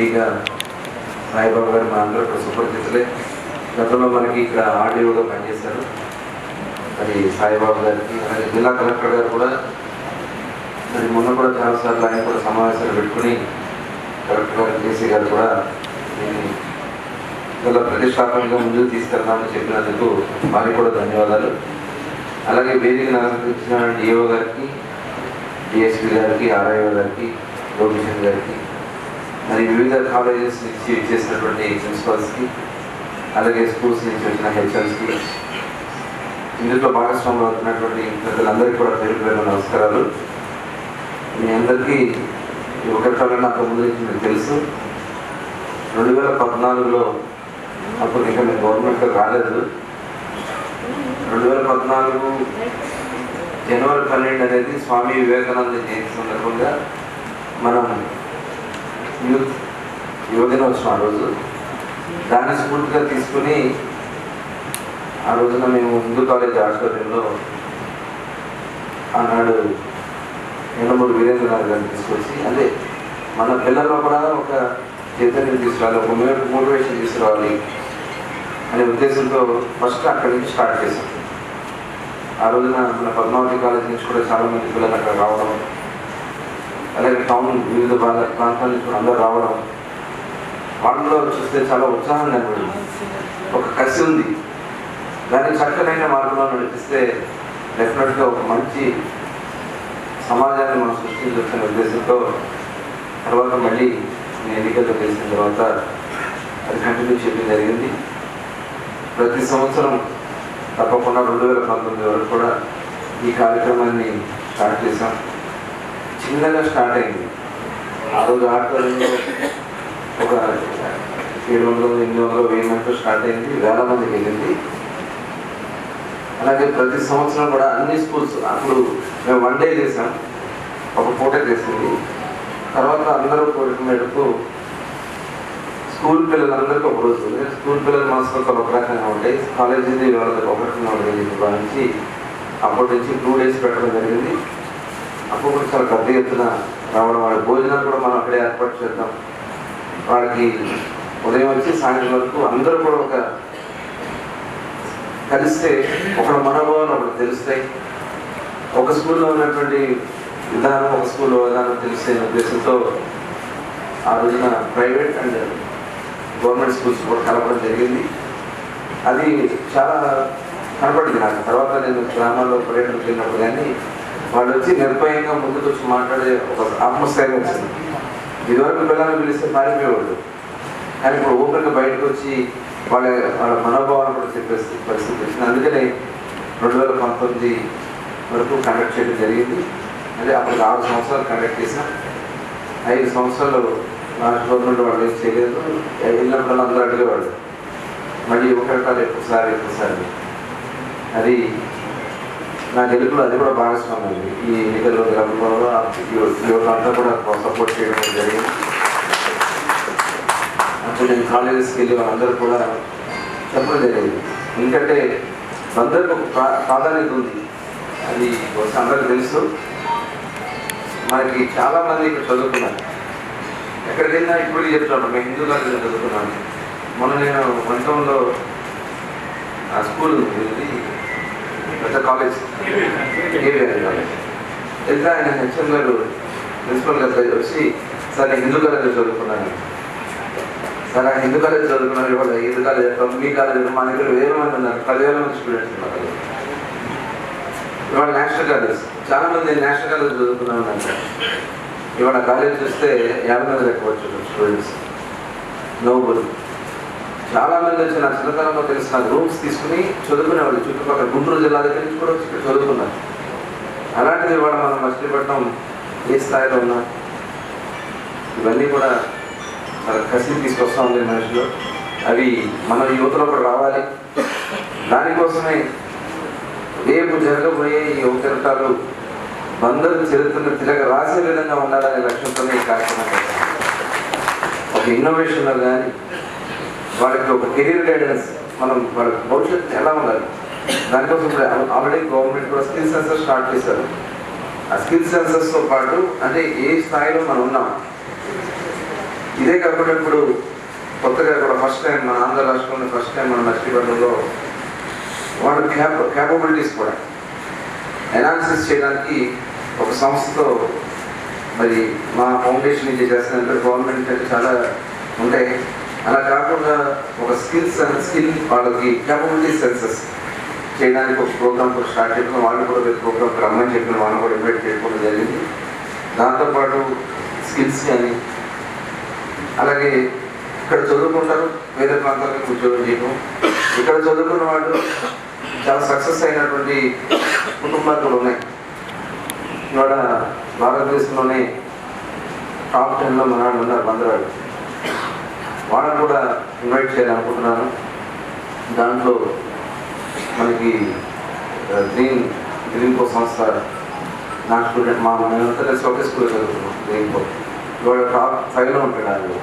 ఈగా సాయిబాబా గారు మా అందరూ సుపరిచితులే. గతంలో మనకి ఇక్కడ ఆర్డీఓగా పనిచేశారు. మరి సాయిబాబా గారికి అలాగే జిల్లా కలెక్టర్ గారు కూడా మరి మొన్న కూడా చాలాసార్లు ఆయన కూడా సమావేశాలు పెట్టుకుని కలెక్టర్ గారు కేసీ గారు కూడా దీన్ని చాలా ప్రతిష్టాత్మకంగా ముందుకు తీసుకెళ్తామని చెప్పినందుకు వారికి కూడా ధన్యవాదాలు. అలాగే వేదికను అలంకరించిన డిఓ గారికి డిఎస్పీ గారికి ఆర్ఐఓ గారికి లోకేషన్ గారికి మరి వివిధ కాలేజెస్ నుంచి ఇచ్చేసినటువంటి ప్రిన్సిపల్స్కి అలాగే స్కూల్స్ నుంచి వచ్చిన హెచ్ఎల్స్కి ఇందులో భాగస్వాములు అవుతున్నటువంటి పెద్దలందరికీ కూడా పేరు పేరు నమస్కారాలు. మీ అందరికీ ఒకటి నాకు ముందు నుంచి మీకు తెలుసు. రెండు వేల పద్నాలుగులో అప్పుడు ఇంకా మేము గవర్నమెంట్ రాలేదు. రెండు వేల పద్నాలుగు జనవరి పన్నెండు అనేది స్వామి వివేకానంద జయంతి సందర్భంగా మనం యూత్ యువదినోత్సవం ఆ రోజు. దాన్ని స్ఫూర్తిగా తీసుకుని ఆ రోజున మేము హిందూ కాలేజ్ ఆడిటోరియంలో ఆనాడు ఎండమూరు వీరేంద్రనాథ్ గారిని తీసుకొచ్చి అదే మన పిల్లల్లో కూడా ఒక చైతన్యం తీసుకురావాలి ఒక మోటివేషన్ తీసుకురావాలి అనే ఉద్దేశంతో ఫస్ట్ అక్కడి నుంచి స్టార్ట్ చేశాం. ఆ రోజున మన పద్మావతి కాలేజ్ నుంచి కూడా చాలా మంది పిల్లలు అక్కడ రావడం అలాగే టౌన్ వివిధ ప్రాంతాల నుంచి అందరూ రావడం. వాళ్ళలో చూస్తే చాలా ఉత్సాహం కనబడింది ఒక కసి ఉంది. దాన్ని చక్కనైన మార్గంలో నడిపిస్తే డెఫినెట్గా ఒక మంచి సమాజాన్ని మనం సృష్టించవచ్చనే ఉద్దేశంతో తర్వాత మళ్ళీ నేను ఎన్నికల్లో గెలిచిన తర్వాత అది కంటిన్యూ చేయడం జరిగింది. ప్రతి సంవత్సరం తప్పకుండా రెండు వేల పంతొమ్మిది వరకు కూడా ఈ కార్యక్రమాన్ని స్టార్ట్ చేశాం. చిన్నగా స్టార్ట్ అయింది. ఆ రోజు ఆటోలో ఒక ఏడు వందలు ఎనిమిది వందలు వెయ్యి మందితో స్టార్ట్ అయింది వేల మందికి వెళ్ళింది. అలాగే ప్రతి సంవత్సరం కూడా అన్ని స్కూల్స్ అప్పుడు మేము వన్ డే చేసాం ఒక పూట చేసింది. తర్వాత అందరూ కోరిక మేరకు స్కూల్ పిల్లలందరికీ ఒక రోజు స్కూల్ పిల్లల మనసులో ఒక రకంగా ఉంటాయి. కాలేజీ వాళ్ళకి ఒక రకంగా ఉంటుంది భావించి అప్పటి నుంచి టూ డేస్ పెట్టడం జరిగింది. అప్పుడు చాలా పెద్ద ఎత్తున రావడం వాళ్ళ భోజనాలు కూడా మనం అక్కడే ఏర్పాటు చేద్దాం. వాళ్ళకి ఉదయం వచ్చి సాయంత్రం వరకు అందరూ కూడా ఒక కలిస్తే ఒకళ్ళ మనోభావాలు ఒకటి తెలుస్తాయి. ఒక స్కూల్లో ఉన్నటువంటి విధానం ఒక స్కూల్లో విధానం తెలిసే ఉద్దేశంతో ఆ రోజున ప్రైవేట్ అండ్ గవర్నమెంట్ స్కూల్స్ కూడా కలపడం జరిగింది. అది చాలా కనపడింది నాకు. తర్వాత నేను గ్రామాల్లో పర్యటనకు వెళ్ళినప్పుడు కానీ వాళ్ళు వచ్చి నిర్భయంగా ముందుకు వచ్చి మాట్లాడే ఒక ఆత్మస్థైర్యం వచ్చింది. ఇదివరకు పిల్లల్ని పిలిస్తే పారిపోయేవాళ్ళు కానీ ఇప్పుడు ఓపెన్గా బయటకు వచ్చి వాళ్ళ వాళ్ళ మనోభావాలు కూడా చెప్పేసి పరిస్థితి వచ్చింది. అందుకనే రెండు వేల పంతొమ్మిది వరకు కండక్ట్ చేయడం జరిగింది. అదే అప్పుడు ఆరు సంవత్సరాలు కండక్ట్ చేసాం ఐదు సంవత్సరాలు రాష్ట్ర గవర్నమెంట్ వాళ్ళు ఏం చేయలేదు. వెళ్ళినప్పుడు అందరూ అడిగేవాళ్ళు. మళ్ళీ ఒకటి ఎక్కువసారి ఎక్కువసారి. అది నా గెలుపులో అది కూడా భాగస్వామ్యం ఉంది. ఈ ఎన్నికల్లో గెలవడంలో యువతంతా కూడా సపోర్ట్ చేయడం జరిగింది. అప్పుడు నేను కాలేజెస్కి వెళ్ళి వాళ్ళందరూ కూడా చెప్పడం జరిగింది. ఎందుకంటే అందరికి ఒక ప్రాధాన్యత ఉంది. అది అందరికి తెలుసు. మనకి చాలామంది ఇక్కడ చదువుకున్నారు. ఎక్కడికి వెళ్ళినా ఇప్పుడు చెప్తున్నాను మేము హిందూ కాలేజీలో చదువుకున్నాను మొన్న నేను వంటంలో ఆ స్కూల్ ఉంది పెద్ద కాలేజ్ ఏవిఆర్ కాలేజ్ వెళ్తే ఆయన హెచ్ఎం గారు ప్రిన్సిపల్ గారు వచ్చి సార్ నేను హిందూ కాలేజీలో చదువుకున్నాను. సార్ ఆ హిందూ కాలేజ్ చదువుకున్నారు ఇవాళ హిందూ కాలేజ్ మీ కాలేజ్ మా దగ్గర వేరే మంది ఉన్నారు పదివేల మంది స్టూడెంట్స్ ఉన్నారు. ఇవాళ నేషనల్ కాలేజ్ చాలా మంది నేషనల్ కాలేజ్ చదువుకున్నాను ఉన్నారు ఇవాళ కాలేజ్ చూస్తే యాభై మంది లెక్కవచ్చు స్టూడెంట్స్ నోబుల్ చాలా మంది వచ్చి నా చిన్నతనంలో తెలిసిన రూమ్స్ తీసుకుని చదువుకునేవాళ్ళు. చుట్టుపక్కల గుంటూరు జిల్లా దగ్గర నుంచి కూడా వచ్చి చదువుకున్నారు. అలాంటిది ఇవాళ మనం మచిలీపట్నం ఏ స్థాయిలో ఉన్నా ఇవన్నీ కూడా చాలా కసి తీసుకొస్తా ఉంది మనుషులు. అవి మన యువతలో కూడా రావాలి. దానికోసమే రేపు జరగబోయే ఈ యువకరటాలు బందరు చరిత్రను తిరగ రాసే విధంగా ఉండాలనే లక్ష్యంతోనే ఈ కార్యక్రమం ఒక ఇన్నోవేషన్లో కానీ వాళ్ళకి ఒక కెరీర్ గైడెన్స్ మనం వాళ్ళ భవిష్యత్తు ఎలా ఉండాలి? దానికోసం ఆల్రెడీ గవర్నమెంట్ కూడా స్కిల్ సెన్సర్ స్టార్ట్ చేశారు. ఆ స్కిల్ సెన్సర్స్తో పాటు అంటే ఏ స్థాయిలో మనం ఉన్నాం? ఇదే కాకుండా ఇప్పుడు కొత్తగా కూడా ఫస్ట్ టైం మన ఆంధ్ర రాష్ట్రంలో ఫస్ట్ టైం మన నర్సీపట్నంలో వాళ్ళ క్యాప క్యాపబిలిటీస్ కూడా. ఎనాలిసిస్ చేయడానికి ఒక సంస్థతో మరి మా ఫౌండేషన్ నుంచి చేస్తున్నట్టు గవర్నమెంట్ అంటే చాలా ఉంటాయి. అలా కాకుండా ఒక స్కిల్స్ స్కిల్ వాళ్ళకి క్యాపబిలిటీ సెన్సెస్ చేయడానికి ఒక ప్రోగ్రామ్ కూడా స్టార్ట్ చేయడం వాళ్ళు కూడా రేపు ప్రోగ్రామ్ రమ్మని చెప్పిన వాళ్ళని కూడా ఇన్వైట్ చేయడం జరిగింది. దాంతోపాటు స్కిల్స్ కానీ అలాగే ఇక్కడ చదువుకుంటారు వేరే ప్రాంతాలకు ఉద్యోగం చేయడం ఇక్కడ చదువుకున్న వాళ్ళు చాలా సక్సెస్ అయినటువంటి కుటుంబాలు కూడా ఉన్నాయి. ఇవాళ భారతదేశంలోనే టాప్ టెన్లో మన వాళ్ళు ఉన్నారు బందరాడు వాళ్ళని కూడా ఇన్వైట్ చేయాలనుకుంటున్నాను. దాంట్లో మనకి గ్రీన్ గ్రీన్ కో సంస్థ నా స్టూడెంట్ మా మేమంతా కలిసి ఒకే స్కూల్లో చదువుతున్నాం గ్రీన్ కో ఇవాళ టాప్ ఫైవ్లో ఉంటాడు వాళ్ళు